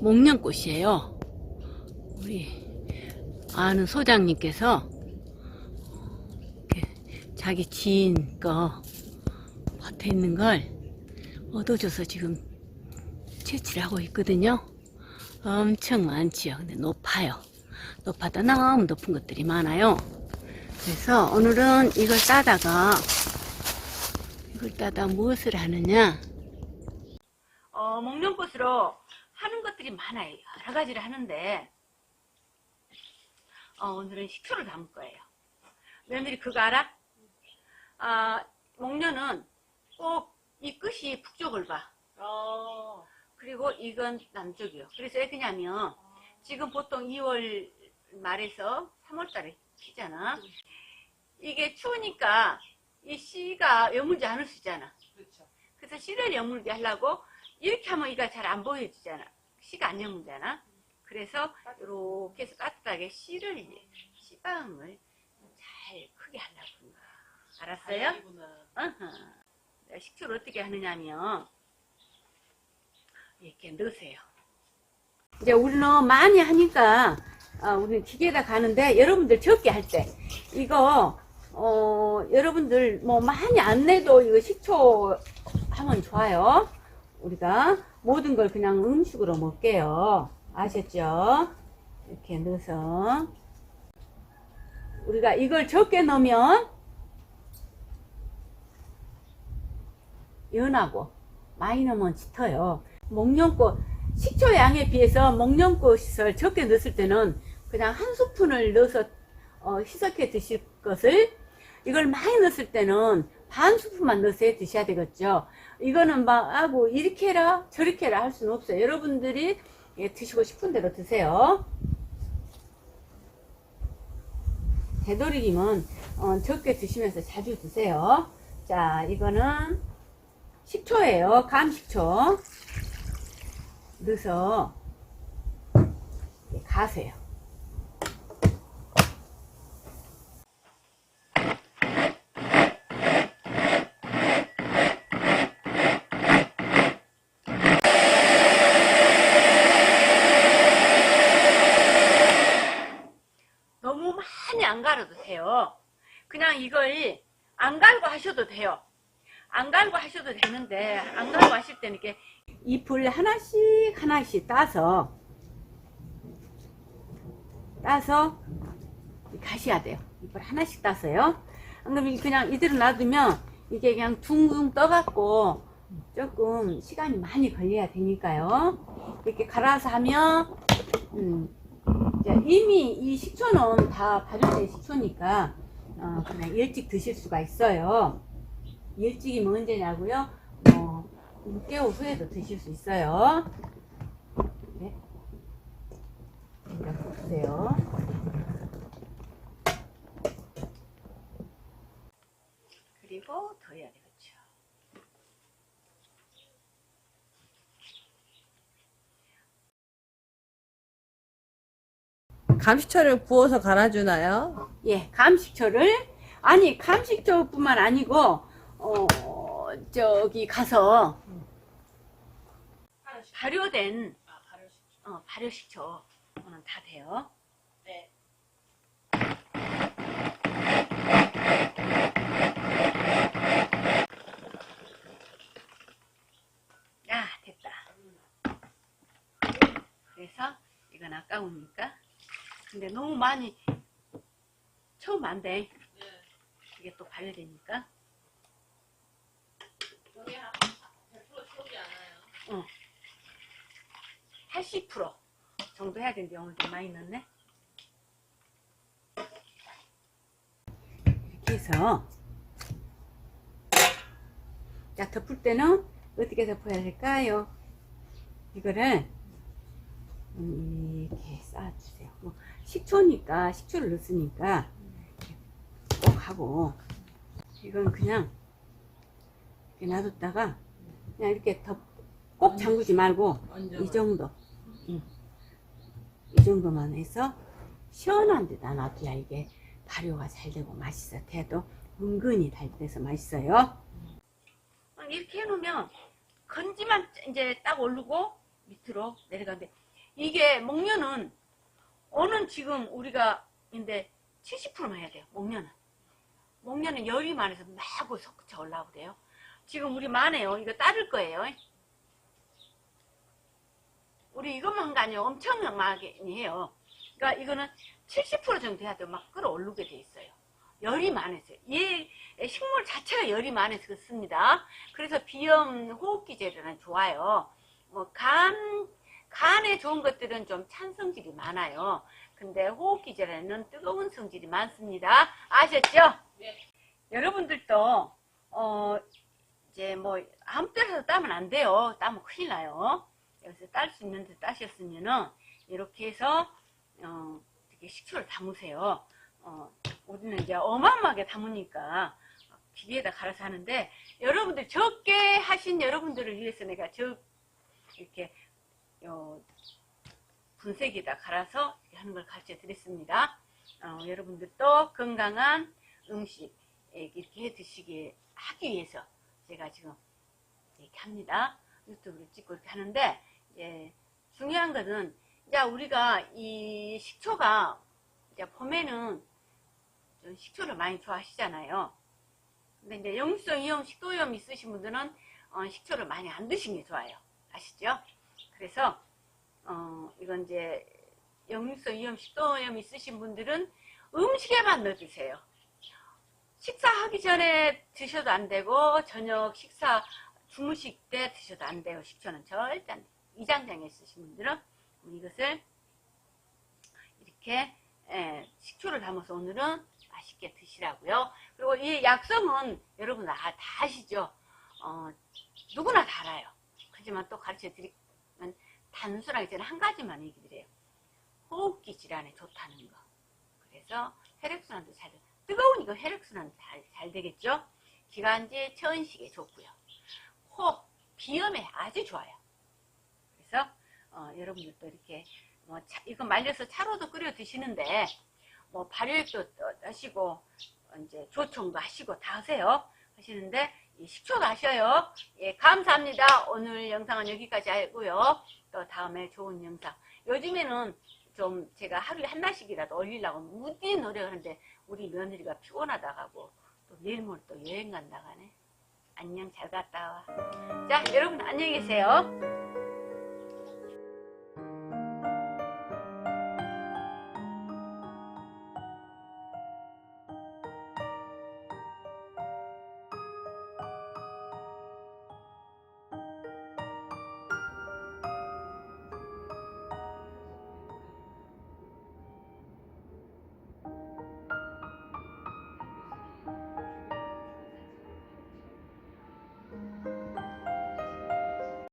목련꽃이에요. 우리 아는 소장님께서 자기 지인 거 밭에 있는 걸 얻어줘서 지금 채취를 하고 있거든요. 엄청 많지요. 근데 높아요. 높아도 너무 높은 것들이 많아요. 그래서 오늘은 이걸 따다가 이걸 따다 무엇을 하느냐? 어, 목련꽃으로 것들이 많아요. 여러 가지를 하는데 어, 오늘은 식초를 담을 거예요. 며느리 그거 알아? 아, 목련은 꼭 이 끝이 북쪽을 봐. 어, 그리고 이건 남쪽이요. 그래서 왜 그냐면 지금 보통 2월 말에서 3월 달에 피잖아. 이게 추우니까 이 씨가 여물지 않을 수 있잖아. 그렇죠. 그래서 씨를 여물게 하려고 이렇게 하면 이가 잘 안 보여지잖아. 씨가 안 여물잖아. 그래서 이렇게 해서 따뜻하게 씨를 이제 씨방을 잘 크게 하려고. 알았어요? 어허. 식초를 어떻게 하느냐면 이렇게 넣으세요. 이제 우리는 많이 하니까 아, 우리는 기계에다 가는데 여러분들 적게 할 때 이거 어, 여러분들 뭐 많이 안 내도 이거 식초 하면 좋아요. 우리가 모든 걸 그냥 음식으로 먹게요. 아셨죠? 이렇게 넣어서 우리가 이걸 적게 넣으면 연하고 많이 넣으면 짙어요. 목련꽃 식초 양에 비해서 목련꽃을 적게 넣었을 때는 그냥 한 스푼을 넣어서 어, 희석해 드실 것을 이걸 많이 넣었을 때는 반 스푼만 넣어서 해 드셔야 되겠죠. 이거는 막 아고 이렇게 해라 저렇게 해라 할 수는 없어요. 여러분들이 예, 드시고 싶은 대로 드세요. 되도록이면 어, 적게 드시면서 자주 드세요. 자, 이거는 식초예요. 감 식초. 넣어서 이렇게 가세요. 너무 많이 안 갈아도 돼요. 그냥 이걸 안 갈고 하셔도 돼요. 안 갈고 하셔도 되는데 안 갈고 하실 때는 이렇게 잎을 하나씩 하나씩 따서 따서 가셔야 돼요. 잎을 하나씩 따서요. 안 그러면 그냥 이대로 놔두면 이게 그냥 둥둥 떠갖고 조금 시간이 많이 걸려야 되니까요. 이렇게 갈아서 하면 음, 이미 이 식초는 다 발효된 식초니까 어, 그냥 일찍 드실 수가 있어요. 일찍이면 언제냐고요? 뭐 6개월 후에도 드실 수 있어요. 네. 이렇게 보세요. 그리고 더 해야 되겠죠. 감시초를 부어서 갈아주나요? 예, 감식초를 아니 감식초뿐만 아니고 어 저기 가서 발효된 어, 발효식초는 다 돼요. 네. 아, 됐다. 그래서 이건 아까우니까. 근데 너무 많이 처음 안 돼. 이게 또 발효되니까. 여기 한 100% 채우지 않아요. 어. 80% 정도 해야 되는데 오늘 좀 많이 넣네. 이렇게 해서 자 덮을 때는 어떻게 덮어야 될까요? 이거를 음, 이렇게 식초니까 식초를 넣었으니까 꼭 하고 이건 그냥 이렇게 놔뒀다가 그냥 이렇게 덮, 꼭 잠그지 말고 이 정도. 응. 이 정도만 해서 시원한 데다 놔둬야. 이게 발효가 잘 되고 맛있어. 돼도 은근히 달돼서 맛있어요. 이렇게 해놓으면 건지만 이제 딱 오르고 밑으로 내려가는데 이게 목련은 어는 지금 우리가 근데 70%만 해야 돼요. 목련은. 목련은 열이 많아서 마구 솟구쳐 올라오고 돼요. 지금 우리 많아요. 이거 따를 거예요. 우리 이것만 한 거 아니에요. 엄청나게 해요. 그러니까 이거는 70% 정도 해야 돼요. 막 끌어오르게 돼 있어요. 열이 많아서요. 얘 식물 자체가 열이 많아서 그렇습니다. 그래서 비염 호흡기제는 좋아요. 뭐 간, 간에 좋은 것들은 좀 찬 성질이 많아요. 근데 호흡기제는 뜨거운 성질이 많습니다. 아셨죠? 네. 여러분들도 어 이제 뭐 아무 때라도 따면 안 돼요. 따면 큰일 나요. 여기서 딸 수 있는 데 따셨으면은 이렇게 해서 어 이렇게 식초를 담으세요. 어 우리는 이제 어마어마하게 담으니까 기계에다 갈아서 하는데 여러분들 적게 하신 여러분들을 위해서 내가 저 이렇게 어, 분쇄기에다 갈아서 하는 걸 가르쳐 드렸습니다. 어, 여러분들도 건강한 음식 이렇게 해 드시게 하기 위해서 제가 지금 이렇게 합니다. 유튜브를 찍고 이렇게 하는데 예, 중요한 것은 이제 우리가 이 식초가 이제 봄에는 좀 식초를 많이 좋아하시잖아요. 근데 이제 영유성 이염 식도염 있으신 분들은 어, 식초를 많이 안 드시는 게 좋아요. 아시죠? 그래서 어, 이건 이제 영유성 이염 식도염 있으신 분들은 음식에만 넣어 드세요. 식사하기 전에 드셔도 안 되고 저녁 식사 주무실 때 드셔도 안 돼요. 식초는 절대 안 돼요. 이장장에 있으신 분들은 이것을 이렇게 예, 식초를 담아서 오늘은 맛있게 드시라고요. 그리고 이 약성은 여러분 다, 다 아시죠? 어, 누구나 다 알아요. 하지만 또 가르쳐 드리면 단순하게 저는 한 가지만 얘기 드려요. 호흡기 질환에 좋다는 거. 그래서 혈액순환도 잘 돼. 뜨거우니까 혈액순환 잘, 잘 되겠죠? 기관지 천식에 좋고요. 호흡, 비염에 아주 좋아요. 그래서 어, 여러분들도 이렇게 뭐 차- 이거 말려서 차로도 끓여 드시는데 뭐 떠- 하시고 어, 이제 조청도 하시고 다 하세요. 하시는데 하셔요. 예, 감사합니다. 오늘 영상은 여기까지 하고요. 또 다음에 좋은 영상. 요즘에는 좀 제가 하루에 하나씩이라도 올리려고 무디 노력하는데 우리 며느리가 피곤하다가고 또 내일 모레 또 여행 간다가네. 안녕 잘 갔다 와. 자 여러분 안녕히 계세요.